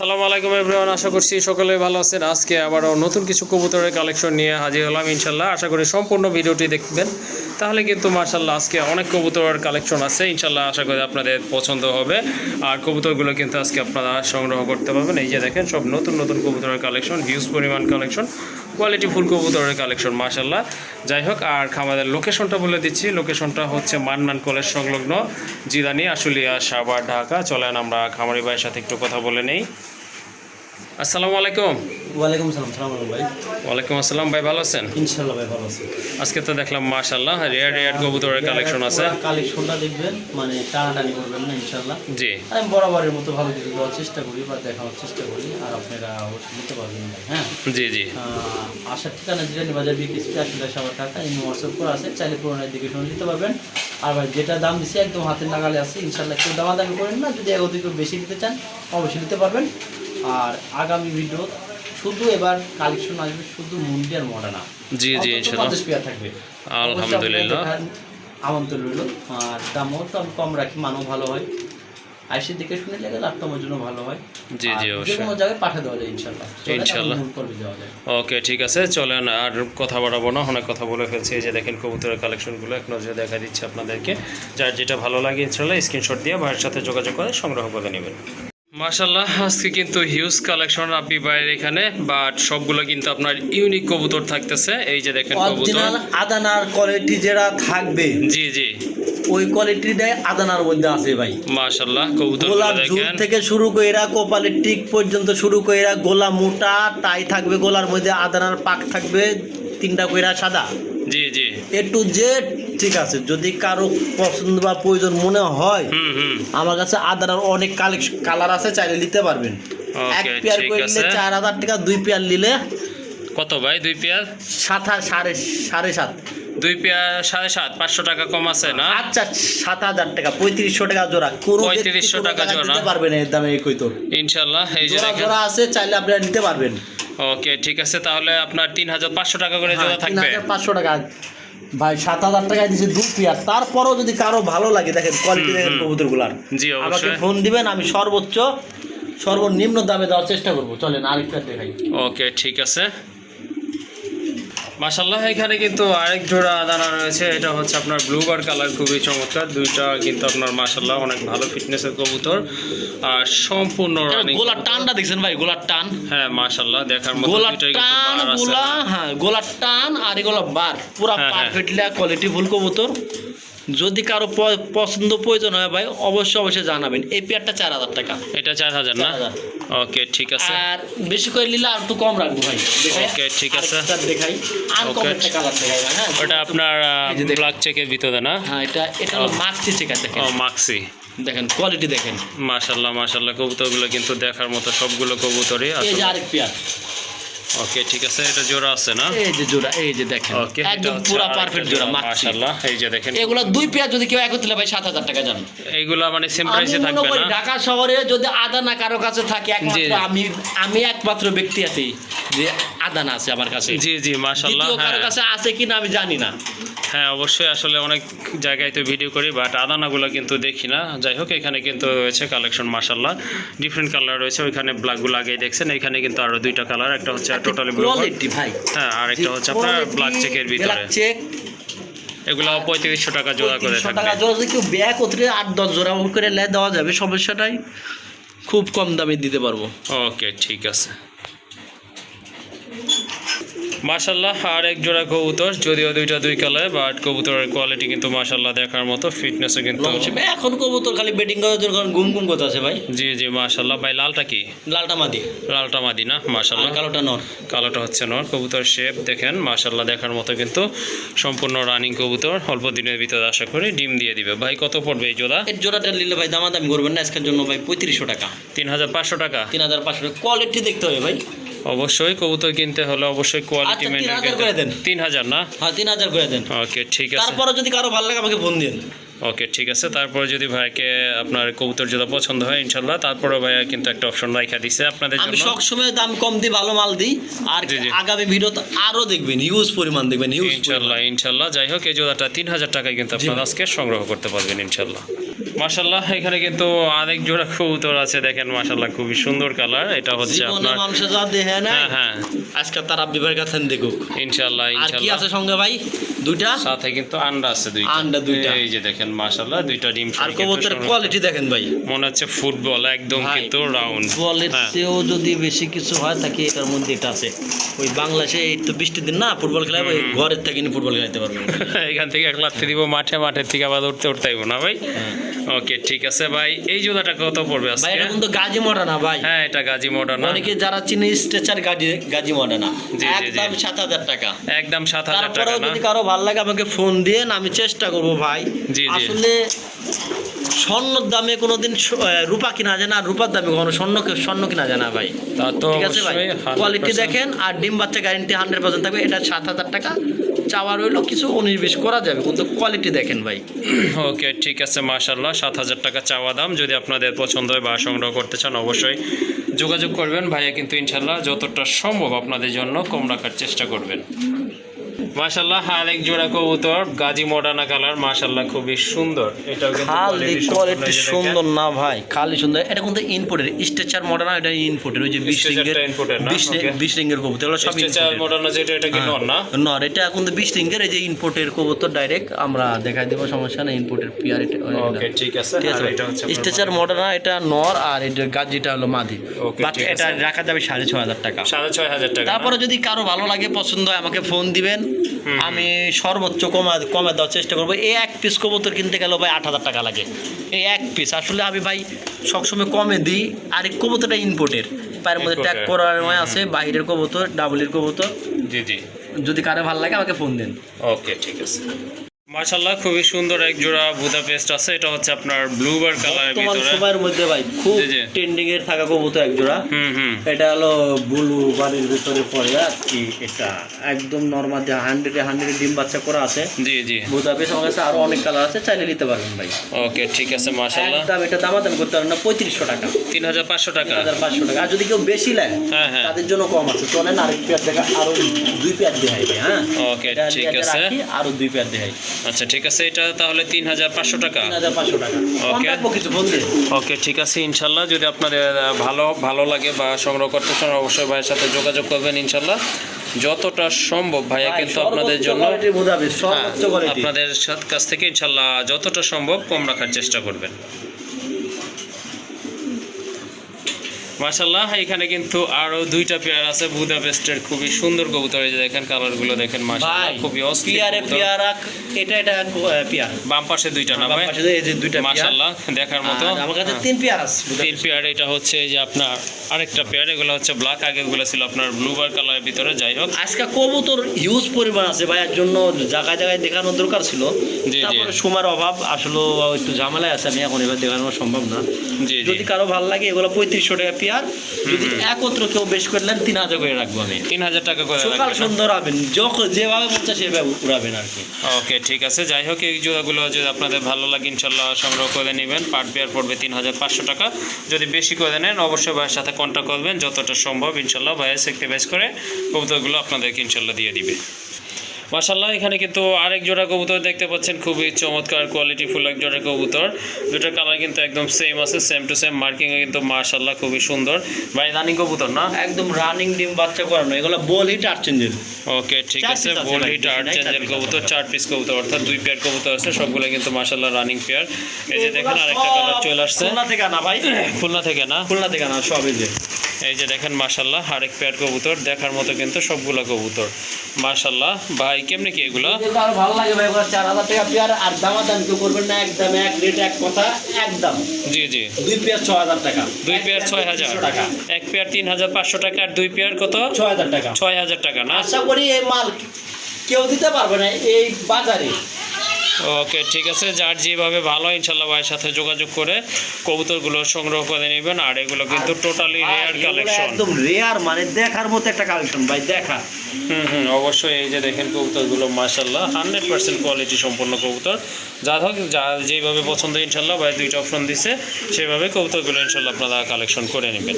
সালামু আলাইকুম এভরিওয়ান আশা করছি সকলে ভালো আছেন। আজকে আবারও নতুন কিছু কবুতরের কালেকশন নিয়ে হাজির হলাম ইনশাল্লাহ। আশা করি সম্পূর্ণ ভিডিওটি দেখবেন। তাহলে কিন্তু মার্শাল্লাহ আজকে অনেক কবুতরের কালেকশন আছে। ইনশাল্লাহ আশা করি আপনাদের পছন্দ হবে। আর কবুতরগুলো কিন্তু আজকে আপনারা সংগ্রহ করতে পারবেন। এই যে দেখেন, সব নতুন নতুন কবুতরের কালেকশন হিউজ পরিমাণ কালেকশন কোয়ালিটি ফুল কবুতরের কালেকশন মার্শাল্লাহ যাই হোক, আর খামাদের লোকেশনটা বলে দিচ্ছি। লোকেশনটা হচ্ছে মান্নান কলেজ সংলগ্ন জিরানি আশুলিয়া, সাভার, ঢাকা। চলেন আমরা খামারি ভাইয়ের সাথে একটু কথা বলে নেই। আসসালামু আলাইকুম। ওয়ালাইকুম সালাম সালাম আলাইকুম ভাই। ওয়ালাইকুম আসসালাম ভাই ভালো আছেন? ইনশাল্লাহ ভাই ভালো আছি। আজকে তো দেখলাম মাশাল্লাহ রেয়ার রেয়ার কবুতরের কালেকশন আছে। কালেকশনটা দেখবেন মানে টানাটানি করবেন না ইনশাল্লাহ জি। আমি বরাবরের মতো ভালো কিছু দেওয়ার চেষ্টা করি বা দেখানোর চেষ্টা করি আর আপনারা অবশ্যই নিতে পারবেন ভাই হ্যাঁ? জি জি। আসার ঠিকানা জিরানি বাজার বিকেএসপি আসলে সবার টাকা ইনি হোয়াটসঅ্যাপ করে আছে চাইলে পুরোনো দিকে শুনে নিতে পারবেন। আর ভাই যেটা দাম দিছি একদম হাতের নাগালে আছে ইনশাল্লাহ কেউ দামাদামি করেন না যদি কেউ বেশি দিতে চান অবশ্যই নিতে পারবেন। আর আগামী ভিডিও শুধু এবার কালেকশন আসবে শুধু মুন্ডি আর মডানা। জি জি ইনশাল্লাহ পঞ্চাশ পেয়ার থাকবে। আলহামদুলিল্লাহ। আমন্ত্রণ রইল। আর দামও তো আমি কম রাখি মানও ভালো হয়। আইসি দিকে শুনে লাগে লাভ তোমার জন্য ভালো হয়। জি, জি, অবশ্যই। কোনো জায়গায় পাঠিয়ে দেওয়া যায় ইনশাল্লাহ। ইনশাল্লাহ। ওকে ঠিক আছে। চলেন আর কথা বাড়াবো না। অনেক কথা বলে ফেলছি। এই যে দেখেন কবুতরের কালেকশনগুলো এক নজরে দেখা দিচ্ছে আপনাদেরকে। যার যেটা ভালো লাগে ইনশাল্লাহ স্ক্রিনশট দিয়ে ভাইয়ের সাথে যোগাযোগ করে সংগ্রহ করে নেবেন। মাশাল্লাহ আজকে কিন্তু হিউজ কালেকশন আপনি বাইরের এখানে বাট সবগুলো কিন্তু আপনার ইউনিক কবুতর থাকতেছে। এই যে দেখেন কবুতর। আদানার কোয়ালিটি যেটা থাকবে জি জি। ওই কোয়ালিটিটাই আদানার মধ্যে আছে ভাই। মাশাল্লাহ কবুতর গোলাপ ঝুল থেকে শুরু করে কপালের টিক পর্যন্ত শুরু করে গোলা মোটা টাই থাকবে গোলার মধ্যে আদানার পাক থাকবে তিনটা কইরা সাদা। জি জি। এ টু জেড ঠিক আছে যদি কারও পছন্দ বা প্রয়োজন মনে হয় আমার কাছে আদার অনেক কালেকশন কালার আছে চাইলে নিতে পারবেন। এক পেয়ার করে নিলে চার হাজার টাকা দুই পেয়ার নিলে কত ভাই দুই পেয়ার? সাত সাড়ে সাড়ে সাত। দুই পেয়ার সাড়ে সাত পাঁচশো টাকা কম আছে না? আচ্ছা সাত হাজার টাকা পঁয়ত্রিশশো টাকা জোড়া। 3500 টাকা জোড়া। পারবেন এর দামে এই কইতো ইনশাল্লাহ এই জোড়া জোড়া আছে চাইলে আপনারা নিতে পারবেন। ওকে ঠিক আছে তাহলে আপনার তিন হাজার পাঁচশো টাকা করে হ্যাঁ, জোড়া থাকবে। পাঁচশো টাকা। ভাই সাত হাজার টাকায় দিছি দু পেয়ার। তারপরও যদি কারও ভালো লাগে দেখেন কোয়ালিটি দেখেন। কবুতরগুলার। আমাকে ফোন দিবেন আমি সর্বোচ্চ সর্বনিম্ন দামে দেওয়ার চেষ্টা করব। চলেন আরেকটা দেখাই। ওকে ঠিক আছে। মাসাল্লাহ এখানে কিন্তু আরেক জোড়া দানা রয়েছে। এটা হচ্ছে আপনার ব্লুবার কালার খুবই চমৎকার। দুইটা কিন্তু আপনার মাসাল্লাহ অনেক ভালো ফিটনেসের কবুতর। আর সম্পূর্ণ গোলার টানটা দেখছেন ভাই গোলার টান। হ্যাঁ মাসাল্লাহ দেখার মতো গোলার টান গোলা হ্যাঁ গোলার টান আর এগুলো বার পুরা হ্যাঁ, হ্যাঁ। পারফেক্টলি কোয়ালিটি ফুল কবুতর। যদি কারও পছন্দ প্রয়োজন হয় ভাই অবশ্যই অবশ্যই জানাবেন। এই পেয়ারটা চার হাজার টাকা। এটা চার হাজার না? ওকে ঠিক আছে। আর বেশি করে নিলে আর একটু কম রাখব ভাই? Okay, ঠিক আছে। দেখাই। আর কম একটা কালার দেখাই হ্যাঁ? ওটা আপনার। ব্ল্যাক চেকের ভিতরে না? হ্যাঁ এটা এটা হলো মাক্সি চেকার দেখেন। ও মাক্সি দেখেন কোয়ালিটি দেখেন। মাশাল্লাহ মাশাল্লাহ কবুতরগুলো কিন্তু দেখার মতো সবগুলো কবুতরই আছে এই যে আরেক পেয়ার ওকে ঠিক আছে এটা জোড়া আছে না? এই যে জোড়া এই যে দেখেন। ওকে একদম পুরো পারফেক্ট জোড়া মাশাআল্লাহ এই যে দেখেন। এগুলো দুই পেয়ার যদি কেউ একত্রে ভাই সাত হাজার টাকা যান এইগুলা মানে সেম প্রাইসে থাকবে না? ঢাকা শহরে যদি আদানা কারও কাছে থাকে একমাত্র। আমি আমি একমাত্র ব্যক্তি আছি। যে আদানা আছে আমার কাছে। জি জি দ্বিতীয় কারও হ্যাঁ। কাছে আছে কিনা আমি জানি না। হ্যাঁ অবশ্যই আসলে অনেক জায়গায় তো ভিডিও করি বাট আদানাগুলো কিন্তু দেখি না। যাই হোক এখানে কিন্তু রয়েছে কালেকশন মাশাল্লাহ ডিফারেন্ট কালার রয়েছে ওইখানে ব্ল্যাকগুলো আগেই দেখছেন এখানে কিন্তু আরও দুইটা কালার একটা হচ্ছে টোটালি ব্লু হ্যাঁ আর একটা হচ্ছে আপনার ব্ল্যাক চেকের ভিতরে। চেক এগুলো পঁয়ত্রিশশো টাকা জোড়া করে টাকা জোড়া যদি কেউ ব্যাগ ওতরে আট দশ জোড়া করে দেওয়া যাবে সমস্যাটাই খুব কম দামে দিতে পারব। ওকে ঠিক আছে। মাশাল্লাহ আর এক জোড়া কবুতর যদিও দুইটা দুই কালার বাট কবুতরের কোয়ালিটি কিন্তু মাশাল্লাহ দেখার মতো ফিটনেসও কিন্তু এখন কবুতর খালি বেটিং করার জন্য ঘুম ঘুম করতে আছে ভাই। জি জি মাশাল্লাহ ভাই লালটা কি? লালটা মাদি। লালটা মাদি না? আর মাশাল্লাহ কালোটা নর। কালোটা হচ্ছে নর। কবুতর শেপ দেখেন মাশাল্লাহ দেখার মতো কিন্তু সম্পূর্ণ রানিং কবুতর। অল্প দিনের ভিতরে আশা করি ডিম দিয়ে দিবে। ভাই কত পড়বে এই জোড়া? এর জোড়াটা নিলে ভাই দামাদামি করবেন না আজকের জন্য ভাই পঁয়ত্রিশশো টাকা। তিন হাজার পাঁচশো টাকা? তিন হাজার পাঁচশো টাকা। কোয়ালিটি দেখতে হবে ভাই। অবশ্যই কবুতর কিনতে হলে অবশ্যই কোয়ালিটি আচ্ছা, তিন মেনটেন হাজার করে দেন। তিন হাজার না? হ্যাঁ তিন হাজার করে দেন। ওকে ঠিক আছে। তারপরে যদি কারও ভালো লাগে আমাকে ফোন দিন ওকে ঠিক আছে। তারপরে যদি ভাইকে আপনার কবুতর যদি পছন্দ হয় ইনশাল্লাহ তারপরে ভাইয়া কিন্তু একটা অপশন রাখা দিছে আপনাদের আমি জন্য। সবসময় দাম কম দিই ভালো মাল দিই। আর। আগামী ভিডিও তো আরও দেখবেন হিউজ পরিমাণ দেখবেন হিউজ ইনশাল্লাহ ইনশাল্লাহ যাই হোক এই জোড়াটা তিন হাজার টাকায় কিন্তু আপনারা আজকে সংগ্রহ করতে পারবেন ইনশাল্লাহ মাশাল্লাহ এখানে কিন্তু অনেক জোড়া কবুতর আছে দেখেন মাশাল্লাহ খুবই সুন্দর কালার। এটা হচ্ছে আপনার মানুষের যা দেহে না হ্যাঁ হ্যাঁ। আজকে তারা বিবাহের কাছে দেখুক। ইনশাল্লাহ আর কি আছে সঙ্গে ভাই? দুইটা? সাথে কিন্তু আন্ডা আছে দুইটা। আন্ডা দুইটা। এই যে দেখেন মাশাল্লাহ দুইটা ডিম আর কবুতরের কোয়ালিটি দেখেন ভাই। মনে হচ্ছে ফুটবল একদম কিন্তু রাউন্ড ফুটবলের হ্যাঁ। চেয়েও যদি বেশি কিছু হয় তাকে এটার মধ্যে এটা আছে। ওই বাংলাদেশে এই তো বৃষ্টির দিন না ফুটবল খেলা ওই ঘরের থেকে ফুটবল খেলাতে পারবে। এখান থেকে এক লাথি দিব মাঠে মাঠের থেকে আবার উঠতে উঠতে না ভাই? ওকে ঠিক আছে ভাই। এই জোড়াটা কত পড়বে আজকে? ভাই এটা কিন্তু গাজী মডা না ভাই। হ্যাঁ এটা গাজী মডার্ন অনেকে যারা চিনি স্ট্রেচার গাজী গাজী মডা না। জি, জি, জি। একদম সাত হাজার টাকা। একদম সাত হাজার টাকা তারপরেও না? যদি কারও ভালো লাগে আমাকে ফোন দিয়ে আমি চেষ্টা করব ভাই। জি, জি। আসলে স্বর্ণর দামে কোনোদিন রূপা কিনা যায় না আর রূপার দামে কখনো স্বর্ণ স্বর্ণ কিনা যায় না ভাই। তা তো ঠিক আছে ভাই? কোয়ালিটি দেখেন আর ডিম বাচ্চা গ্যারেন্টি হান্ড্রেড পার্সেন্ট থাকবে এটা সাত হাজার টাকা। চাওয়া রইল, কিছু উনিশ বিশ করা যাবে। কিন্তু কোয়ালিটি দেখেন ভাই। ওকে ঠিক আছে মাশাল্লাহ সাত হাজার টাকা চাওয়া দাম। যদি আপনাদের পছন্দ হয় বা সংগ্রহ করতে চান, অবশ্যই যোগাযোগ করবেন। ভাইয়া কিন্তু ইনশাল্লাহ যতটা সম্ভব আপনাদের জন্য কম রাখার চেষ্টা করবেন। মাশাল্লাহ আরেক জোড়া কবুতর গাজী মডার্না কালার মাশাল্লাহ খুবই সুন্দর। কিন্তু খালি কোয়ালিটি। সুন্দর না ভাই খালি সুন্দর। এটা কিন্তু ইনপুটের স্ট্রেচার মডেল না এটা ইনপোর্টের ওই যে বিশ Stretcher রিঙ্গের টা imported না? বিশ Okay. বিশ রিঙ্গের কবুতর এগুলো সব imported। মডার্না যেটা এটা কি নর না? হ্যাঁ, নর এটা কিন্তু বিশ রিঙ্গের এই যে ইনপুটের কবুতর ডাইরেক্ট আমরা দেখাই দেবো সমস্যা না ইনপুটের পিয়ার এটা ওকে ঠিক আছে। আর এটা হচ্ছে স্ট্রেচার মডেল না এটা নর আর এটা গাজিটা হলো মাদি। বাট এটা রাখা যাবে সাড়ে ছ হাজার টাকা। সাড়ে ছয় হাজার টাকা তারপরে যদি কারও ভালো লাগে পছন্দ হয় আমাকে ফোন দিবেন। আমি সর্বোচ্চ কমা কমে দেওয়ার চেষ্টা করব। এই এক পিস কবুতর কিনতে গেলেও ভাই আট হাজার টাকা লাগে। এই এক পিস আসলে আমি ভাই সবসময় কমে দিই। আর এই কবুতরটা ইনপোর্টের পায়ের মধ্যে ট্যাগ করার সময় আছে বাইরের কবুতর ডাবলের কবুতর। জি জি। যদি কারও ভালো লাগে আমাকে ফোন দেন। ওকে ঠিক আছে। মাশাল্লাহ খুবই সুন্দর এক জোড়া বুদা পেস্ট আছে। এটা হচ্ছে আপনার ব্লুবার কালারের তোমার ভিতরে। সময়ের মধ্যে ভাই খুব। ট্রেন্ডিং এর থাকা কবুতর এক জোড়া। হুম হুম। এটা হলো ব্লু বাড়ির ভিতরে পড়ে কি এটা। একদম নর্মাল যে হান্ড্রেডে হান্ড্রেডে ডিম বাচ্চা করা আছে। জি জি। বুদাপেস আমার কাছে আরও অনেক কালার আছে চাইলে নিতে পারবেন ভাই। ওকে ঠিক আছে মাশাল্লাহ একদম এটা দামাদামি করতে পারেন না পঁয়ত্রিশশো টাকা। তিন হাজার পাঁচশো টাকা। তিন হাজার পাঁচশো টাকা। আর যদি কেউ বেশি নেয় হ্যাঁ হ্যাঁ। তাদের জন্য কম আছে। চলেন আরেক পেয়ার দেখা আরও দুই পেয়ার দেখাই ভাই হ্যাঁ? ওকে ঠিক আছে। আরও দুই পেয়ার দেখাই। আচ্ছা ঠিক আছে এটা তাহলে তিন হাজার পাঁচশো টাকা। ওকে ওকে ঠিক আছে ইনশাল্লাহ যদি আপনাদের ভালো ভালো লাগে বা সংগ্রহ করতে চান অবশ্যই ভাইয়ের সাথে যোগাযোগ করবেন ইনশাল্লাহ। যতটা সম্ভব ভাইয়া কিন্তু আপনাদের জন্য হ্যাঁ, আপনাদের কাছ থেকে ইনশাল্লাহ যতটা সম্ভব কম রাখার চেষ্টা করবেন। মাশাল্লাহ এখানে কিন্তু আরও দুইটা পেয়ার আছে। বুদাপেস্টের খুবই সুন্দর কবুতর এই যে দেখেন কালারগুলো দেখেন মাশাল্লাহ ভাই খুবই অস্থির পিয়ারে। এটা এটা পিয়ার। বাম পাশে দুইটা না ভাই? এই যে দুইটা পিয়ার। মাশাল্লাহ দেখার মতো। আমার কাছে হ্যাঁ। তিন পেয়ার আছে তিন পেয়ার এটা হচ্ছে যে আপনার আরেকটা পেয়ার এগুলো হচ্ছে ব্ল্যাক আগেগুলো ছিল আপনার ব্লুবার কালারের ভিতরে যাই হোক। আজকে কবুতর হিউজ পরিমাণ আছে ভাই এর জন্য জায়গায় জায়গায় দেখানোর দরকার ছিল। তারপরে সময়ের অভাব আসলে একটু ঝামেলায় আছে আমি এখন এবার দেখানো সম্ভব না। যদি কারও ভালো লাগে এগুলো পঁয়ত্রিশশো টাকা পেয়ার। যদি একত্র কেউ বেশ করলেন তিন হাজার করে রাখব আমি। তিন হাজার টাকা করে সকাল যখন যেভাবে মন চায় সেভাবে উড়াবেন আর কি। ওকে ঠিক আছে। যাই হোক এই জোড়াগুলো যদি আপনাদের ভালো লাগে ইনশাল্লাহ সংগ্রহ করে নেবেন। পার পেয়ার পড়বে তিন হাজার পাঁচশো টাকা। যদি বেশি করে নেন অবশ্যই ভাইয়ের সাথে কন্ট্যাক্ট করবেন যতটা সম্ভব ইনশাল্লাহ ভাইয়ের সেক্টিভাইজ করে কবুতরগুলো আপনাদেরকে ইনশাল্লাহ দিয়ে দিবে। মাশাল্লাহ এখানে কিন্তু আরেক জোড়া কবুতর দেখতে পাচ্ছেন। খুবই চমৎকার কোয়ালিটি ফুল এক জোড়া কবুতর। দুটোর কালার কিন্তু একদম সেম আছে সেম টু সেম মার্কিংয়ে কিন্তু মাশাল্লাহ খুবই সুন্দর। ভাই রানিং কবুতর না? একদম রানিং ডিম বাচ্চা করানো। এগুলো বল হিট আর চেঞ্জেল ওকে ঠিক আছে। বোল হিট চেঞ্জেল piece কবুতর চার পিস কবুতর অর্থাৎ দুই পেয়ার কবুতর আছে সবগুলো কিন্তু মাশাল্লাহ রানিং পেয়ার এই যে দেখেন আরেকটা কালার চলে আসছে। খুলনা থেকে আনা ভাই। খুলনা থেকে না? খুলনা থেকে আনা সব এই যে। এই যে দেখেন মাশাল্লাহ আরেক পেয়ার কবুতর। দেখার মতো কিন্তু সবগুলো কবুতর। মাশাল্লাহ ভাই কেমনে কি এগুলো? আর ভালো লাগে ভাই ওগুলো চার হাজার টাকা পেয়ার আর দামা দাম কেউ করবেন না একদম এক রেট এক কথা একদম। জি জি। দুই পেয়ার ছ হাজার টাকা। দুই পেয়ার ছয় হাজার। টাকা। এক পেয়ার তিন হাজার পাঁচশো টাকা আর দুই পেয়ার কত? ছয় হাজার টাকা। ছয় হাজার টাকা না? আশা করি এই মাল কেউ দিতে পারবে না এই বাজারে। ওকে ঠিক আছে যার যেভাবে ভালো ইনশাল্লাহ ভাইয়ের সাথে যোগাযোগ করে কবুতরগুলো সংগ্রহ করে নেবেন। আর এগুলো কিন্তু টোটালি রেয়ার কালেকশন একদম রেয়ার মানে দেখার মতো একটা কালেকশন ভাই দেখা। হুম হুম অবশ্যই এই যে দেখেন কবুতরগুলো মাশাল্লাহ হান্ড্রেড পার্সেন্ট কোয়ালিটি সম্পন্ন কবুতর। যা হোক যা যেভাবে পছন্দ ইনশাল্লাহ ভাই দুইটা অপশন দিছে সেভাবে কবুতরগুলো ইনশাল্লাহ আপনারা কালেকশন করে নেবেন।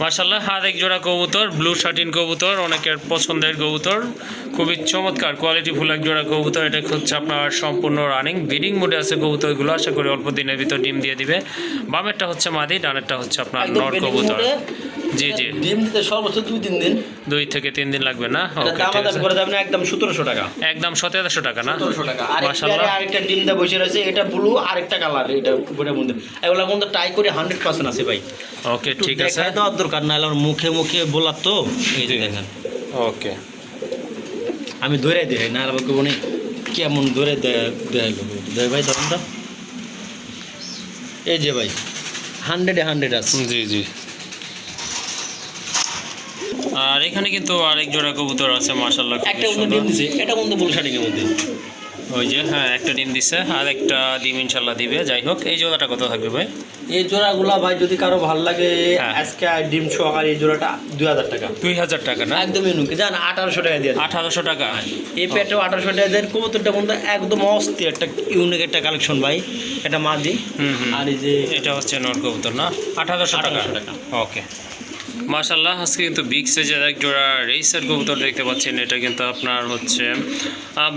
মার্শাল্লাহ এক জোড়া কবুতর ব্লু শার্টিন কবুতর অনেকের পছন্দের কবুতর। খুবই চমৎকার কোয়ালিটি ফুল এক জোড়া কবুতর এটা হচ্ছে আপনার সম্পূর্ণ রানিং ব্রিডিং মোডে আছে কবুতরগুলো আশা করি অল্প দিনের ভিতর ডিম দিয়ে দিবে। বামেরটা হচ্ছে মাদি ডানেরটা হচ্ছে আপনার নর কবুতর। জি জি। ডিম দিতে সর্বোচ্চ দুই তিন দিন। দুই থেকে তিন দিন লাগবে না? করে একদম সতেরোশো টাকা। একদম সতেরোশো টাকা না? সতেরোশো টাকা। আরেকটা ডিম বসে রয়েছে এটা ব্লু আরেকটা কালার এটা উপরের মধ্যে। এগুলো কিন্তু টাই করে হান্ড্রেড পার্সেন্ট আছে ভাই। ওকে ঠিক আছে। দেওয়ার দরকার না আমার মুখে মুখে বলার তো। এই যে দেখেন। ওকে আমি ধরে দিই না কেউ কেমন ধরে দেয় ভাই ধরুন এই যে ভাই হান্ড্রেডে হান্ড্রেড আছে। জি জি। আর এখানে কিন্তু আরেক জোড়া কবুতর আছে মাশাল্লাহ খুবই একটা। ডিম দিছে এটা কিন্তু বুল এর মধ্যে। ওই যে হ্যাঁ একটা ডিম দিছে আর একটা ডিম ইনশাল্লাহ দিবে যাই হোক এই জোড়াটা কত থাকবে ভাই? এই জোড়াগুলা ভাই যদি কারও ভালো লাগে হ্যাঁ। আজকে ডিম সহকারে এই জোড়াটা দুই হাজার টাকা। দুই হাজার টাকা না? একদম ইউনিক জান আঠারোশো টাকা দিয়ে। আঠারোশো টাকা। এই পেটেও আঠারোশো টাকা দেন কবুতরটা কিন্তু একদম অস্থি একটা ইউনিক একটা কালেকশন ভাই এটা মাদি। হুম হুম। আর এই যে এটা হচ্ছে নর কবুতর না? আঠারোশো 1800 টাকা। ওকে মাশাল্লাহ আজকে কিন্তু বিগ সাইজের এক জোড়া রেসার কবুতর দেখতে পাচ্ছেন। এটা কিন্তু আপনার হচ্ছে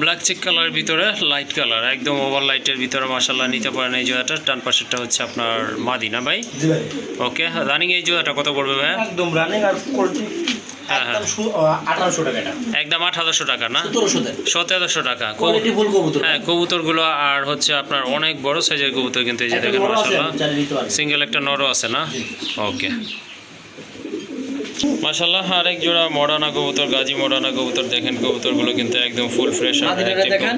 ব্ল্যাক চেক কালার ভিতরে লাইট কালার একদম ওভার লাইটের ভিতরে মাশাল্লাহ নিতে পারেন এই জোড়াটা। ডান পাশেরটা হচ্ছে আপনার মাদি না ভাই। ওকে রানিং এই জোড়াটা কত পড়বে ভাই একদম রানিং আর কোয়ালিটি হ্যাঁ, একদম আঠারোশো টাকা না? সতেরোশো টাকা। হ্যাঁ কবুতরগুলো আর হচ্ছে আপনার অনেক বড় সাইজের কবুতর কিন্তু এই যে দেখেন। সিঙ্গেল একটা নরও আছে না? ওকে মাশাল্লাহ আরেক জোড়া মডানা কবুতর গাজী মডানা কবুতর দেখেন কবুতরগুলো কিন্তু একদম ফুল ফ্রেশ দেখেন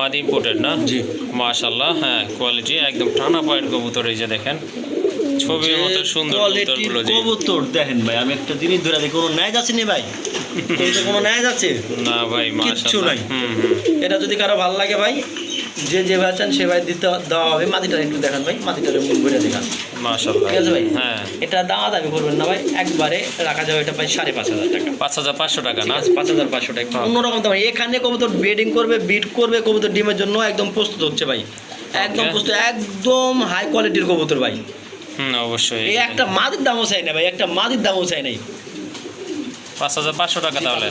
মাদি ইম্পোর্টেড না? জি। মাশাল্লাহ হ্যাঁ কোয়ালিটি একদম টানা পয়েন্ট কবুতর এই যে দেখেন। ছবির মতো সুন্দর কবুতরগুলো জি। কবুতর দেখেন ভাই আমি একটা জিনিস ধরে দেখি কোনো ন্যায় যাচ্ছে নি ভাই? এই যে কোনো ন্যায় যাচ্ছে না ভাই কিচ্ছু মাশাল্লাহ নাই। এটা যদি কারও ভালো লাগে ভাই যে যে ভাই চান সে ভাই দিতে দেওয়া হবে। মাটিটা একটু দেখান ভাই মাটিটার মন ভরে দেখান। মাশাল্লাহ ঠিক আছে ভাই? হ্যাঁ। এটা দামা দামি করবেন না ভাই। একবারে রাখা যাবে এটা ভাই সাড়ে পাঁচ হাজার টাকা। পাঁচ হাজার পাঁচশো টাকা না? পাঁচ হাজার পাঁচশো টাকা। হ্যাঁ। অন্যরকম দাম এখানে কবুতর বেডিং করবে বিট করবে কবুতর ডিমের জন্য একদম প্রস্তুত হচ্ছে ভাই। একদম প্রস্তুত একদম হাই কোয়ালিটির কবুতর ভাই। হুম অবশ্যই। এই একটা মাদির দামও চাই না ভাই একটা মাদির দামও চাই নাই। পাঁচ হাজার পাঁচশো টাকা তাহলে।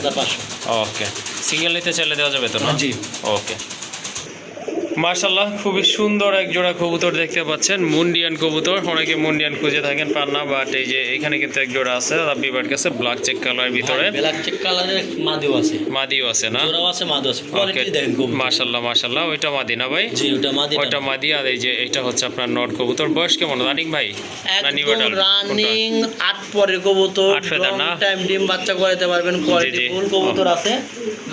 ওকে সিঙ্গেল নিতে চাইলে দেওয়া যাবে তো না? জি। ওকে মার্শাল্লাহ খুবই সুন্দর এক জোড়া কবুতর দেখতে পাচ্ছেন। মুন্ডিয়ান কবুতর অনেকে মুন্ডিয়ান খুঁজে থাকেন পান না বাট এই যে এখানে কিন্তু এক জোড়া আছে বার্ড কাছে ব্ল্যাক চেক কালার ভিতরে। ব্ল্যাক চেক কালারের মাদিও আছে। মাদিও আছে না? জোড়াও আছে মাদিও আছে কোয়ালিটি দেখেন কবুতর। মার্শাল্লাহ মার্শাল্লাহ ওইটা মাদি না ভাই? জি ওটা মাদি ওইটা মাদি। আর এই যে এটা হচ্ছে আপনার নট কবুতর। বয়স কেমন রানিং ভাই? না নিউ রানিং আট পরের কবুতর আট ফেদার না? টাইম ডিম বাচ্চা করাতে পারবেন কোয়ালিটি ফুল কবুতর আছে।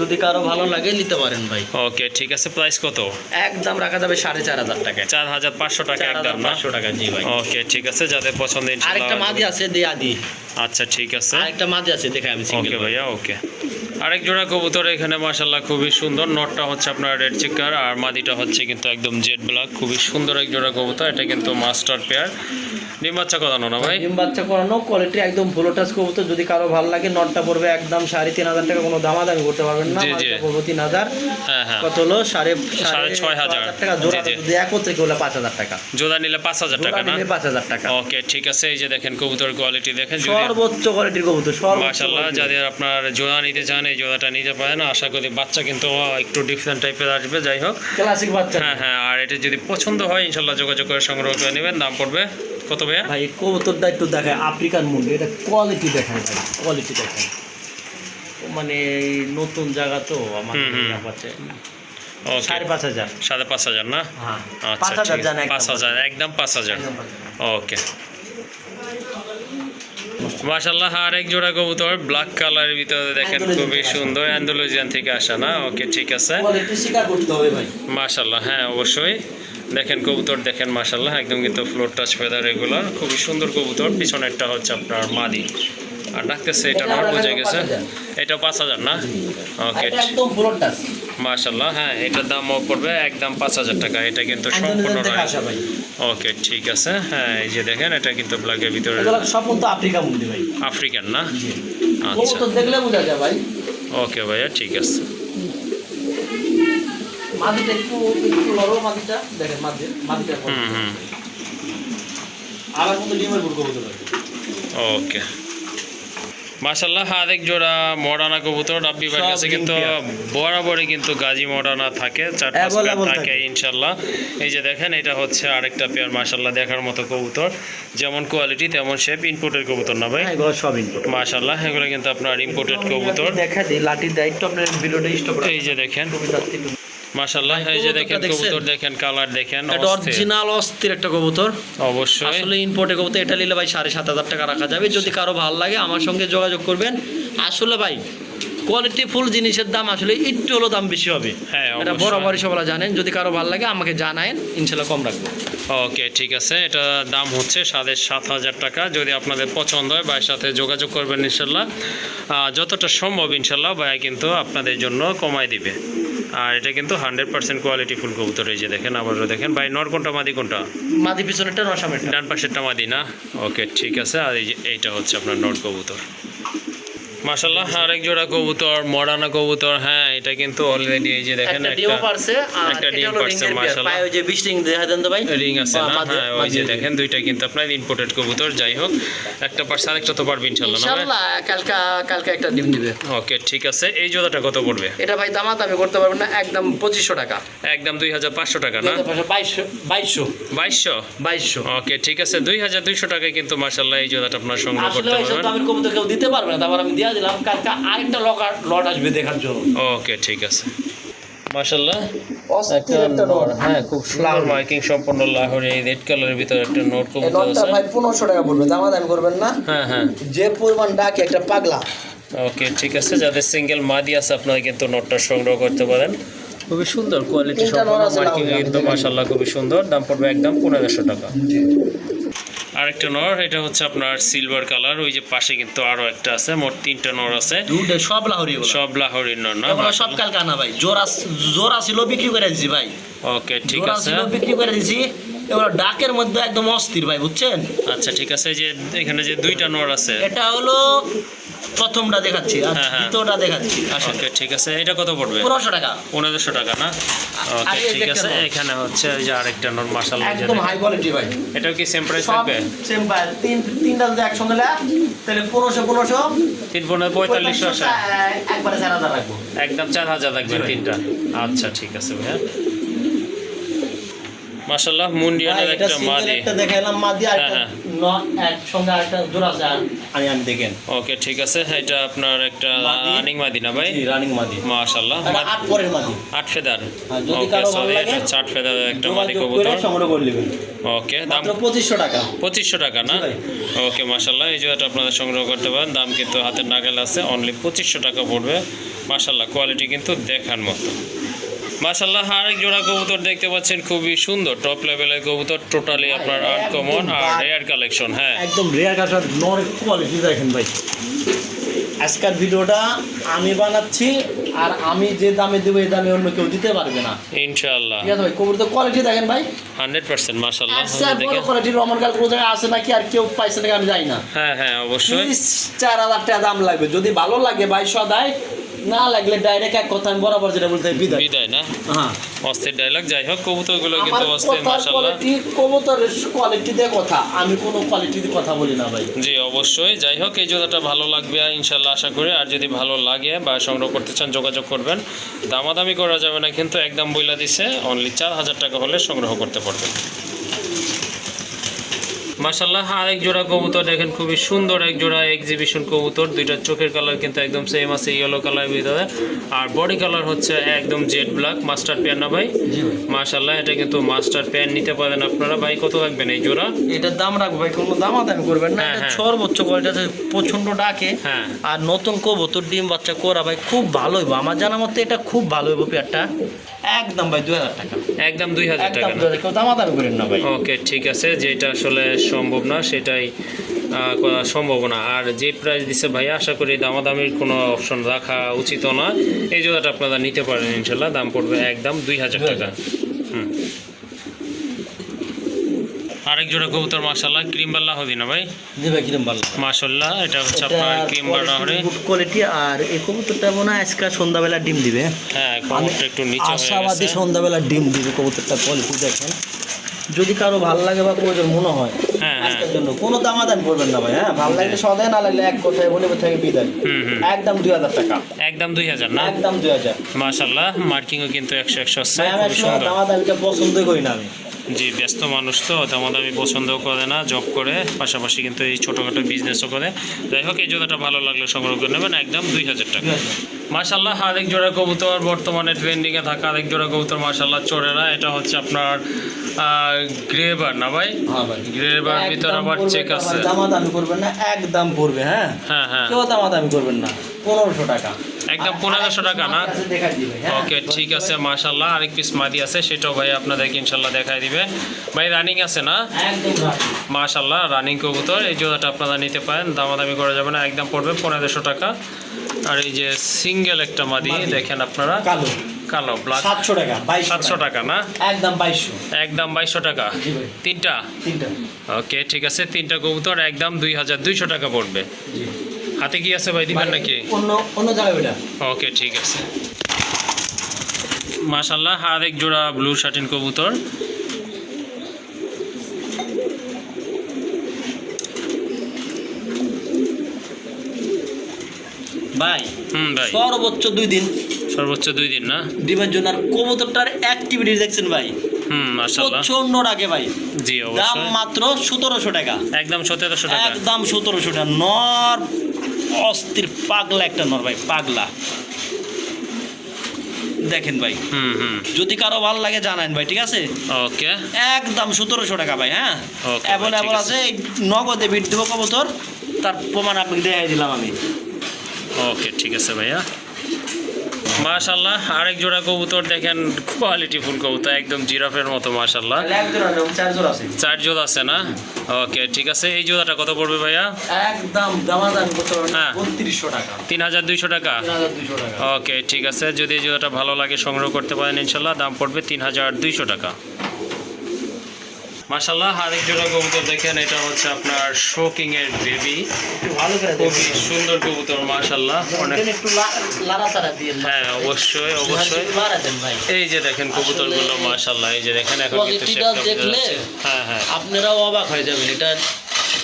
যদি কারও ভালো লাগে নিতে পারেন ভাই। ওকে ঠিক আছে প্রাইস কত? একদম রাখা যাবে সাড়ে চার হাজার টাকায় চার হাজার পাঁচশো টাকা একদম পাঁচশো টাকা জি ভাই। ওকে ঠিক আছে যাদের পছন্দ আরেকটা মাদি আছে দেয়া দি। আচ্ছা ঠিক আছে। আরেকটা মাদি আছে দেখে আমি সিঙ্গেল ওকে ভাইয়া ওকে। আরেক জোড়া কবুতর এখানে মাশাল্লাহ খুবই সুন্দর। নটটা হচ্ছে আপনার রেড চেকার আর মাদিটা হচ্ছে কিন্তু একদম জেড ব্ল্যাক খুবই সুন্দর এক জোড়া কবুতর এটা কিন্তু মাস্টার পেয়ার ডিম বাচ্চা করানো না ভাই? ডিম বাচ্চা করানো কোয়ালিটি একদম ফুলো টাচ কবুতর। যদি কারও ভালো লাগে নটটা পড়বে একদম সাড়ে তিন হাজার টাকা কোনো দামাদামি করতে পারবেন না। মাদিটা তিন হাজার। হ্যাঁ হ্যাঁ। কত হলো? সাড়ে সাড়ে ছয় হাজার। টাকা। জোড়া। যদি একত্রে হলে পাঁচ হাজার টাকা। জোড়া নিলে পাঁচ হাজার টাকা না? পাঁচ হাজার টাকা। ওকে ঠিক আছে। এই যে দেখেন কবুতর কোয়ালিটি দেখেন। সর্বোচ্চ কোয়ালিটির কবুতর মাশাল্লাহ। যাদের আপনার জোড়া নিতে চান এই জোড়াটা নিতে পারেন। আশা করি বাচ্চা কিন্তু একটু ডিফারেন্ট টাইপের আসবে যাই হোক। ক্লাসিক বাচ্চা। হ্যাঁ হ্যাঁ এটা যদি পছন্দ হয় ইনশাল্লাহ যোগাযোগ করে সংগ্রহ করে নেবেন। দাম পড়বে কত ভাইয়া? ভাই কবুতরটা একটু দেখায় আফ্রিকান মুরগি। এটা কোয়ালিটি দেখায় ভাই কোয়ালিটি দেখায় মানে নতুন জায়গা তো আমার হুম। সাড়ে পাঁচ হাজার। সাড়ে পাঁচ হাজার না? হ্যাঁ। আচ্ছা। পাঁচ হাজার একদম। পাঁচ হাজার ওকে মাশাল্লাহ আর এক জোড়া কবুতর ব্ল্যাক কালারের ভিতরে দেখেন খুবই সুন্দর অ্যান্ডোলজিয়ান থেকে আসা না? ওকে ঠিক আছে। মাশাল্লাহ হ্যাঁ অবশ্যই। দেখেন কবুতর দেখেন মাশাল্লাহ একদম কিন্তু ফ্লোর টাচ ফেদার রেগুলার খুবই সুন্দর কবুতর পিছনেরটা হচ্ছে আপনার মাদি। আর ডাকতেছে এটা নট বোঝা গেছে। এটা পাঁচ হাজার না? ওকে মাশাল্লাহ হ্যাঁ এটার দামও পড়বে একদম পাঁচ হাজার টাকা। এটা কিন্তু সম্পূর্ণ ওকে ঠিক আছে। হ্যাঁ এই যে দেখেন এটা কিন্তু ব্ল্যাকের ভিতরে আফ্রিকান না? আচ্ছা। দেখলে বোঝা যায় ভাই। ওকে ভাইয়া ঠিক আছে। একটু একটু দেখেন হুম হুম। আবার কিন্তু ডিমের ওকে মাশাল্লাহ আরেক জোড়া মডানা কবুতর রাব্বি ভাইয়ের কাছে কিন্তু বরাবরই কিন্তু গাজী মডানা থাকে চার পাঁচ পেয়ার থাকে। ইনশাল্লাহ এই যে দেখেন এটা হচ্ছে আরেকটা পেয়ার মাশাল্লাহ দেখার মতো কবুতর। যেমন কোয়ালিটি তেমন শেপ ইনপুটের কবুতর না ভাই? হ্যাঁ এগুলো সব ইনপুট মাশাল্লাহ এগুলো কিন্তু আপনার ইম্পোর্টেড কবুতর। দেখা দিই লাঠির দায়িত্ব আপনার ভিডিওটা স্টপ এই যে দেখেন মাশাল্লাহ এই যে দেখেন কবুতর দেখেন কালার দেখেন এটা অরিজিনাল অস্থির একটা কবুতর। অবশ্যই। আসলে ইম্পোর্টের কবুতর এটা নিলে ভাই সাড়ে সাত হাজার টাকা রাখা যাবে। যদি কারও ভালো লাগে আমার সঙ্গে যোগাযোগ করবেন। আসলে ভাই কোয়ালিটি ফুল জিনিসের দাম আসলে একটু হলো দাম বেশি হবে। হ্যাঁ, এটা। বরাবরই সবাই জানেন যদি কারও ভালো লাগে আমাকে জানায়েন ইনশাল্লাহ কম রাখব। ওকে ঠিক আছে। এটা দাম হচ্ছে সাড়ে সাত হাজার টাকা। যদি আপনাদের পছন্দ হয় ভাইয়ের সাথে যোগাযোগ করবেন ইনশাল্লাহ। যতটা সম্ভব ইনশাল্লাহ ভাইয়া কিন্তু আপনাদের জন্য কমায় দিবে। আর এটা কিন্তু হান্ড্রেড পার্সেন্ট কোয়ালিটি ফুল কবুতর এই যে দেখেন আবারও দেখেন। ভাই নর কোনটা মাদি কোনটা? মাদি পিছনেরটা নশামেরটা ডান পাশেরটা মাদি না? ওকে ঠিক আছে। আর এই যে এইটা হচ্ছে আপনার নর কবুতর। মাসাল্লাহ আরেক জোড়া কবুতর মডানা কবুতর হ্যাঁ এটা কিন্তু অলরেডি এই যে দেখেন একটা ডিমও পারছে আর একটা এটা ডিম হলো পারছে, মাশাআল্লাহ। পায়ে ওই যে বিশ রিং দেখা দেন তো ভাই? রিং আছে না? হ্যাঁ ওই যে দেখেন দুইটা কিন্তু আপনার ইম্পোর্টেড কবুতর যাই হোক একটা পারছে আরেকটা তো পারবে ভাই? ইনশাল্লাহ কালকে কালকে একটা ডিম দিবে। ওকে ঠিক আছে এই জোড়াটা কত পড়বে? এটা ভাই দামা দামি করতে পারবেন না একদম পঁচিশশো টাকা। একদম দুই হাজার পাঁচশো টাকা না? বাইশশো বাইশশো। বাইশশো? বাইশশো। ওকে ঠিক আছে দুই হাজার দুইশো টাকায় কিন্তু মাসাল্লাহ এই জোড়াটা আপনার সংগ্রহ করতে পারবেন। দামের কবুতর কেউ দিতে পারবে না তারপর আমি দিয়ে দিলাম কালকে আরেকটা লকার লট আসবে দেখার জন্য। ওকে ঠিক আছে। মাসাল্লাহ একটা নোট হ্যাঁ খুব সুন্দর। মাইকিং সম্পন্ন লাহোরি এই রেড কালারের ভিতরে একটা নোট কবুতর আছে। ভাই পনেরোশো টাকা পড়বে দামা দামি করবেন না। হ্যাঁ হ্যাঁ। যে পরিমাণ ডাকে একটা পাগলা। ওকে ঠিক আছে যাদের সিঙ্গেল মাদি আছে আপনারা কিন্তু নোটটা সংগ্রহ করতে পারেন। খুবই সুন্দর কোয়ালিটি সম্পন্ন মার্কিং কিন্তু মাশাল্লাহ খুবই সুন্দর। দাম পড়বে একদম পনেরোশো টাকা। আরেকটা নর এটা হচ্ছে আপনার সিলভার কালার ওই যে পাশে কিন্তু আরও একটা আছে মোট তিনটা নর আছে। সব লাহোরি সব লাহোরির নর না? সব কালকে আনা ভাই। জোরা জোরা ছিল বিক্রি করে দিছি ভাই। ওকে ঠিক আছে। বিক্রি করে দিছি। এগুলো ডাকের মধ্যে একদম অস্থির ভাই বুঝছেন? আচ্ছা ঠিক আছে যে এখানে যে দুইটা নর আছে। এটা হলো প্রথমটা দেখাচ্ছি আর হ্যাঁ, হ্যাঁ। দ্বিতীয়টা দেখাচ্ছি। ওকে ঠিক আছে এটা কত পড়বে? পনেরোশো টাকা। পনেরোশো টাকা না? ওকে ঠিক আছে এখানে হচ্ছে ওই যে আরেকটা নর মাশাল্লাহ একদম হাই কোয়ালিটি ভাই। এটাও কি সেম প্রাইস থাকবে? সেম ভাই তিন তিনটা যদি একসঙ্গে নেয় তাহলে পনেরোশো পনেরোশো। তিন পনেরো পঁয়তাল্লিশশো আসে। একবারে চার হাজার রাখব। একদম চার হাজার লাগবে তিনটা। আচ্ছা ঠিক আছে ভাইয়া। মাশাল্লাহ মুন্ডিয়ানের একটা মাদি। একটা দেখাইলাম মাদি আর হ্যাঁ, হ্যাঁ। একসঙ্গে আরেকটা জোড়া আছে আমি আমি দেখেন। ওকে ঠিক আছে এটা আপনার একটা রানিং মাদি না ভাই? রানিং মাদি। মাশাল্লাহ আট পরের মাদি। আট ফেদার। যদি ওকে কারও ভালো লাগে, চার ফেদার একটা মাদি কবুতর। সংগ্রহ করে নেবেন। ওকে দাম পঁচিশশো টাকা। পঁচিশশো টাকা না? ওকে মাশাল্লাহ এই জোড়াটা আপনারা সংগ্রহ করতে পারেন। দাম কিন্তু হাতের নাগাল আছে অনলি পঁচিশশো টাকা পড়বে। মাশাল্লাহ কোয়ালিটি কিন্তু দেখার মতো। মাশাল্লাহ আরেক জোড়া কবুতর দেখতে পাচ্ছেন খুবই সুন্দর টপ লেভেলের কবুতর টোটালি আপনার একদম আনকমন আর রেয়ার কালেকশন হ্যাঁ। একদম রেয়ার কাটার নর কোয়ালিটি দেখেন ভাই। আজকের ভিডিওটা আমি বানাচ্ছি আর আমি যে দামে দেবো এই দামে অন্য কেউ দিতে পারবে না। ইনশাআল্লাহ। ঠিক আছে ভাই কবুতর কোয়ালিটি দেখেন ভাই। হান্ড্রেড পার্সেন্ট মাশাল্লাহ আচ্ছা বড় দেখে কোয়ালিটির রমন কাল জায়গায় আছে নাকি আর কেউ পাইছে নাকি আমি জানি না। হ্যাঁ হ্যাঁ অবশ্যই। তিরিশ চার হাজার টাকা দাম লাগবে। যদি ভালো লাগে ভাই সদাই না লাগলে ডাইরেক্ট এক কথা আমি বরাবর যেটা বলতে বিদায়। বিদায় না? হ্যাঁ। অস্থির ডায়লগ যাই হোক কবুতরগুলো কিন্তু অস্থির কথার মাশাল্লাহ কোয়ালিটি কবুতরের কোয়ালিটি দিয়ে কথা। আমি কোনো কোয়ালিটি দিয়ে কথা বলি না ভাই। জি অবশ্যই। যাই হোক এই জোড়াটা ভালো লাগবে ইনশাল্লাহ আশা করি। আর যদি ভালো লাগে বা সংগ্রহ করতে চান যোগাযোগ করবেন। দামাদামি করা যাবে না কিন্তু একদম বইলা দিছে অনলি চার হাজার টাকা হলে সংগ্রহ করতে পারবেন। মাশাল্লাহ আরেক জোড়া কবুতর দেখেন খুবই সুন্দর এক জোড়া এক্সিবিশন কবুতর দুইটা চোখের কালার কিন্তু একদম সেম আছে ইয়েলো কালার ভিতরে। আর বডি কালার হচ্ছে একদম জেড ব্ল্যাক মাস্টার পেয়ার না ভাই? মাশাল্লাহ এটা কিন্তু মাস্টার পেয়ার নিতে পারেন আপনারা। ভাই কত রাখবেন এই জোড়া? এটার দাম রাখব ভাই কোনো দামাদামি করবেন না। হ্যাঁ, এটা হ্যাঁ। সর্বোচ্চ কোয়ালিটি প্রচণ্ড ডাকে। হ্যাঁ। আর নতুন কবুতর ডিম বাচ্চা করা ভাই খুব ভালো হইব। আমার জানা মতে এটা খুব ভালো হইব পেয়ারটা। একদম ভাই দুই হাজার টাকা। একদম দুই হাজার টাকা হাজার কেউ করেন না ভাই। ওকে ঠিক আছে যেটা আসলে সম্ভব না সেটাই সম্ভব না। আর যে প্রাইস দিচ্ছে ভাই আশা করি দামাদামির কোনো অপশন রাখা উচিত না। এই জোড়াটা আপনারা নিতে পারেন ইনশাল্লাহ দাম পড়বে একদম দুই হাজার টাকা। হুম। আরেক জোড়া কবুতর মাসাল্লাহ ক্রিম বাল্লা হদি না ভাই? জি মাসাল্লাহ এটা হচ্ছে আপনার ক্রিম বাল্লা হরে কোয়ালিটি আর এই কবুতরটা মনে হয় আজকে সন্ধ্যাবেলা ডিম দিবে। হ্যাঁ কবুতরটা একটু নিচে হয়ে আশাবাদী সন্ধ্যাবেলা ডিম দিবে কবুতরটা কোয়ালিটি দেখেন। যদি কারও ভালো লাগে বা প্রয়োজন মনে হ্যাঁ। আজকের জন্য। কোনো দামাদামি করবেন না ভাই হ্যাঁ? ভালো লাগলে সদায় না লাগলে এক কথায় বলে থেকে বিদায়। একদম দুই হাজার টাকা। একদম দুই হাজার না? একদম দুই হাজার। মাশাল্লাহ মার্কিংও কিন্তু একশো একশো আছে আমি দামাদামিটা পছন্দই করি না আমি। জি ব্যস্ত মানুষ তো দামাদামি পছন্দ করে না জব করে পাশাপাশি কিন্তু এই ছোটোখাটো বিজনেসও করে। যাই হোক এই জোড়াটা ভালো লাগলে সংগ্রহ করে নেবেন একদম দুই হাজার টাকা। মাশাল্লাহ আরেক জোড়া কবুতর বর্তমানে ট্রেন্ডিংয়ে থাকা আরেক জোড়া কবুতর মাশাল্লাহ চোরেরা এটা হচ্ছে আপনার গ্রেবার না ভাই? হ্যাঁ গ্রেবার ভিতর আবার চেক আছে। দামাদামি করবেন না একদম পড়বে হ্যাঁ? হ্যাঁ হ্যাঁ। কেউ দামাদামি করবেন না। পনেরোশো টাকা। একদম 1500 টাকা না? দিবে হ্যাঁ? ওকে ঠিক আছে মাশাল্লাহ আরেক পিস মাদি আছে সেটাও ভাই আপনাদেরকে ইনশাল্লাহ দেখাই দিবে। ভাই রানিং আছে না? মাশাল্লাহ রানিং কবুতর এই জোড়াটা আপনারা নিতে পারেন দামাদামি করা যাবে না একদম পড়বে পনেরোশো টাকা। আর এই যে সিঙ্গেল একটা মাদি। দেখেন আপনারা। কালো। কালো ব্ল্যাক সাতশো টাকা টাকা। না? একদম একদম টাকা। জি ভাই। তিনটা? তিনটা। ওকে ঠিক আছে তিনটা কবুতর একদম দুই হাজার দুইশো টাকা পড়বে। জি। হাতে কি আছে ভাই দিবেন নাকি? অন্য অন্য জায়গায় ওকে ঠিক আছে। মাশাল্লাহ আর এক জোড়া ব্লু শার্টিন কবুতর। ভাই হুম ভাই। সর্বোচ্চ দুই দিন। সর্বোচ্চ দুই দিন না? ডিমের জন্য আর কবুতরটার অ্যাক্টিভিটি দেখছেন ভাই? হুম মাশাল্লাহ প্রচণ্ড রাগে ভাই। জি দাম মাত্র সতেরোশো টাকা। একদম সতেরোশো টাকা। একদম সতেরোশো টাকা। নর অস্থির পাগলা একটা নর ভাই পাগলা। দেখেন ভাই হুম হুম। যদি কারও ভালো লাগে জানান ভাই ঠিক আছে? ওকে। একদম সতেরোশো টাকা ভাই হ্যাঁ? অ্যাভেলেবল আছে নগদে বিট দেবো কবুতর তার প্রমাণ আপনাকে দেখাই দিলাম আমি। ওকে ঠিক আছে ভাইয়া। মাশাল্লাহ আরেক জোড়া কবুতর দেখেন কোয়ালিটি ফুল কবুতর একদম জিরাফের মতো মাশাল্লাহ চার জোড়া আছে। না? ওকে ঠিক আছে এই জোড়াটা কত পড়বে ভাইয়া? একদম হ্যাঁ। তিন হাজার দুইশো টাকা? ওকে ঠিক আছে যদি এই জোড়াটা ভালো লাগে সংগ্রহ করতে পারেন ইনশাল্লাহ দাম পড়বে তিন হাজার দুইশো টাকা। মাশাল্লাহ আরেক জোড়া কবুতর দেখেন এটা হচ্ছে আপনার শোকিং এর বেবি খুবই সুন্দর কবুতর মাশাল্লাহ অনেক হ্যাঁ অবশ্যই অবশ্যই। এই যে দেখেন কবুতরগুলো মাশাল্লাহ এই যে দেখেন এখন কিন্তু। হ্যাঁ হ্যাঁ। আপনারাও অবাক হয়ে যাবেন এটা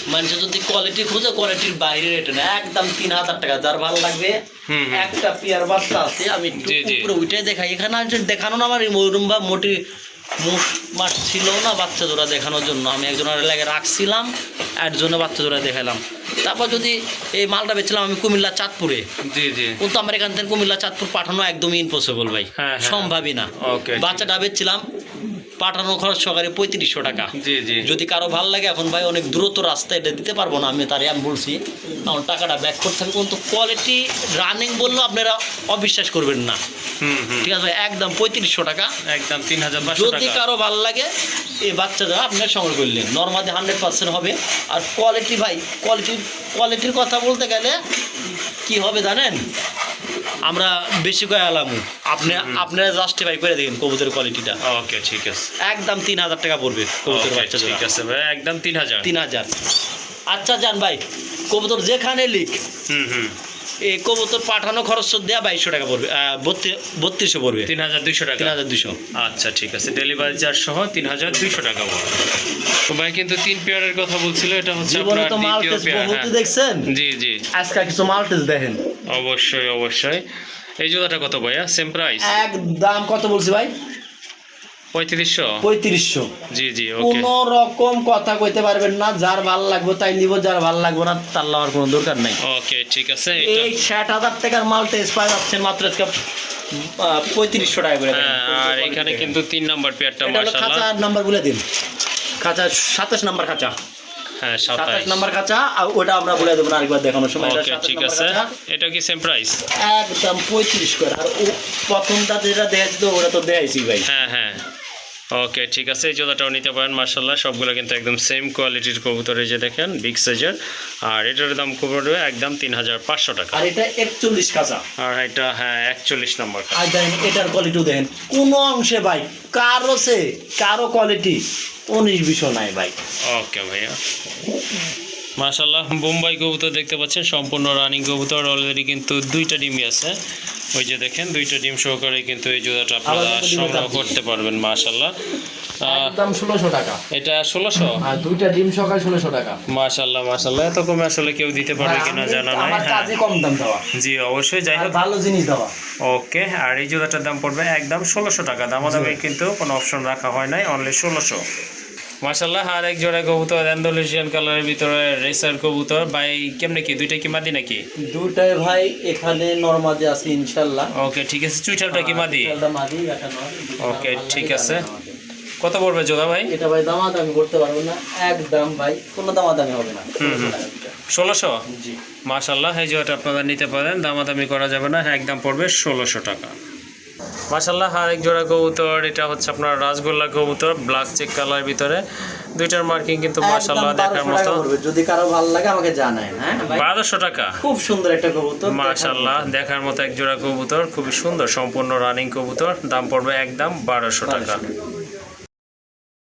মানুষের যদি কোয়ালিটি খুঁজে কোয়ালিটির বাইরে এটা না একদম তিন হাজার টাকা যার ভালো লাগবে। একটা পেয়ার বাচ্চা আছে আমি। উপরে উঠে দেখাই। এখানে দেখানো না আমার মোটি মুখ মাস ছিল না বাচ্চা জোড়া দেখানোর জন্য। আমি একজনের লাগে রাখছিলাম একজনে বাচ্চা জোড়া দেখালাম। তারপর যদি এই মালটা বেচলাম আমি কুমিল্লা চাঁদপুরে। জি জি। কিন্তু আমার এখান থেকে কুমিল্লা চাঁদপুর পাঠানো একদমই ইম্পসিবল ভাই। হ্যাঁ, হ্যাঁ। সম্ভাবই না। বাচ্চাটা বেচছিলাম পাঠানো খরচ সহকারে পঁয়ত্রিশশো টাকা। যদি কারও ভালো লাগে এখন ভাই অনেক দ্রুত রাস্তা এটা দিতে পারব না আমি তারে আমি বলছি। আমার টাকাটা ব্যাক করতে হবে কিন্তু কোয়ালিটি রানিং বললেও আপনারা অবিশ্বাস করবেন না। ঠিক আছে ভাই একদম পঁয়ত্রিশশো টাকা। একদম তিন হাজার পাঁচশো যদি কারও ভালো লাগে এই বাচ্চাটা আপনার সংগ্রহ করলেন নর্মালি হান্ড্রেড পার্সেন্ট হবে। আর কোয়ালিটি ভাই কোয়ালিটি কোয়ালিটির কথা বলতে গেলে কি হবে জানেন? আমরা বেশি করে আলাম। আপনি আপনারা জাস্টিফাই করে দেখেন কবুতরের কোয়ালিটিটা ওকে ঠিক আছে। একদম তিন হাজার টাকা পড়বে কবুতর বাচ্চা ঠিক আছে ভাই একদম তিন হাজার। তিন হাজার। আচ্ছা যান ভাই কবুতর যেখানে লিখ। হুম হুম। এই কবুতর পাঠানো খরচ দেওয়া বাইশশো টাকা পড়বে বত্রিশশো পড়বে। তিন হাজার দুইশো টাকা? তিন হাজার দুশো আচ্ছা ঠিক আছে। ডেলিভারি চার্জ সহ তিন হাজার দুইশো টাকা পড়বে। ভাই কিন্তু তিন পেয়ারের কথা বলছিল এটা হচ্ছে জীবনে আপনার দ্বিতীয় পেয়ার হ্যাঁ। দেখছেন? জি জি। আজকে কিছু দেখেন। অবশ্যই অবশ্যই। এই জুতাটা কত ভাইয়া? সেম প্রাইস এক দাম কত বলছি ভাই? পঁয়ত্রিশশো? পঁয়ত্রিশশো। জি জি কোন রকম কথা কইতে পারবেন না যার ভালো লাগবে তাই নিব যার ভালো লাগবে না তার লওয়ার কোনো দরকার নাই। ওকে ঠিক আছে এই ষাট হাজার টাকার মাল টেস্ট পাই যাচ্ছেন মাত্র আজকে পঁয়ত্রিশশো টাকা করে হ্যাঁ আর এখানে কিন্তু তিন নাম্বার পেয়ারটা মাশাআল্লাহ। খাঁচার নাম্বার বলে দিন। খাঁচা সাতাশ নাম্বার খাঁচা। হ্যাঁ সাতাশ। সাতাইশ নাম্বার খাঁচা আর ওটা আমরা বলে দেবো না আরেকবার দেখানোর সময় ওকে ঠিক আছে। এটা কি সেম প্রাইস একদম পঁয়ত্রিশ করে। আর প্রথমটা যেটা দেখাচ্ছি তো ওটা তো দেখাইছি ভাই। হ্যাঁ হ্যাঁ। ওকে ঠিক আছে এই জুতাটাও নিতে পারেন মার্শাল্লাহ সবগুলো কিন্তু একদম সেম কোয়ালিটির কবুতর এই যে দেখেন বিগ সাইজের আর এটার দাম পড়বে একদম তিন হাজার পাঁচশো টাকা। আর এটা একচল্লিশ কাঁচা আর এটা হ্যাঁ একচল্লিশ নম্বর আর দেখেন এটার কোয়ালিটিও দেখেন কোনো অংশে ভাই কারও সে কারও কোয়ালিটি উনিশ বিশো নাই ভাই। ওকে ভাইয়া। মাশাল্লাহ বোম্বাই কবুতর দেখতে পাচ্ছেন সম্পূর্ণ রানিং কবুতর অলরেডি কিন্তু দুইটা ডিমই আছে। ওই যে দেখেন দুইটা ডিম সহকারে কিন্তু এই জোড়াটা আপনারা সংগ্রহ করতে পারবেন মাশাল্লাহ একদম 1600 টাকা। এটা দুইটা ডিম আসলে কেউ দিতে হ্যাঁ, কিনা জানা নাই হ্যাঁ। কম দাম জি অবশ্যই যাই হোক। ভালো জিনিস ওকে আর এই দাম পড়বে একদম টাকা। দাম দামে কিন্তু কোনো অপশন রাখা হয় নাই অনলি ষোলোশো। মাসাল্লাহ আর এক জোড়া কবুতর অ্যান্ডোলেশিয়ান কালারের ভিতরে রেসার কবুতর। ভাই কেমনে কি? দুইটা কি মাদি নাকি? দুইটাই ভাই এখানে নরমাদি আছে ইনশাল্লাহ ওকে ঠিক আছে। চুইটালটা কি মাদি? মাদি ওকে ঠিক আছে। কত পড়বে জোড়া ভাই? এটা ভাই দামা দামি করতে পারব না। একদম ভাই কোনো দামা দামি হবে না। ষোলোশো? জি। মাসাল্লাহ এই জোড়াটা আপনারা নিতে পারেন। দামাদামি করা যাবে না একদম পড়বে ষোলোশো টাকা। মাশাল্লাহ আরেক এক জোড়া কবুতর এটা হচ্ছে আপনার রাসগোল্লা কবুতর ব্ল্যাক চেক কালার ভিতরে। দুইটার মার্কিং কিন্তু মাসাল্লাহ দেখার মতো। যদি কারও ভালো লাগে আমাকে জানায় হ্যাঁ? ভাই বারোশো টাকা। খুব সুন্দর একটা কবুতর মাসাল্লাহ দেখার মতো এক জোড়া কবুতর খুব সুন্দর সম্পূর্ণ রানিং কবুতর দাম পড়বে একদম বারোশো টাকা।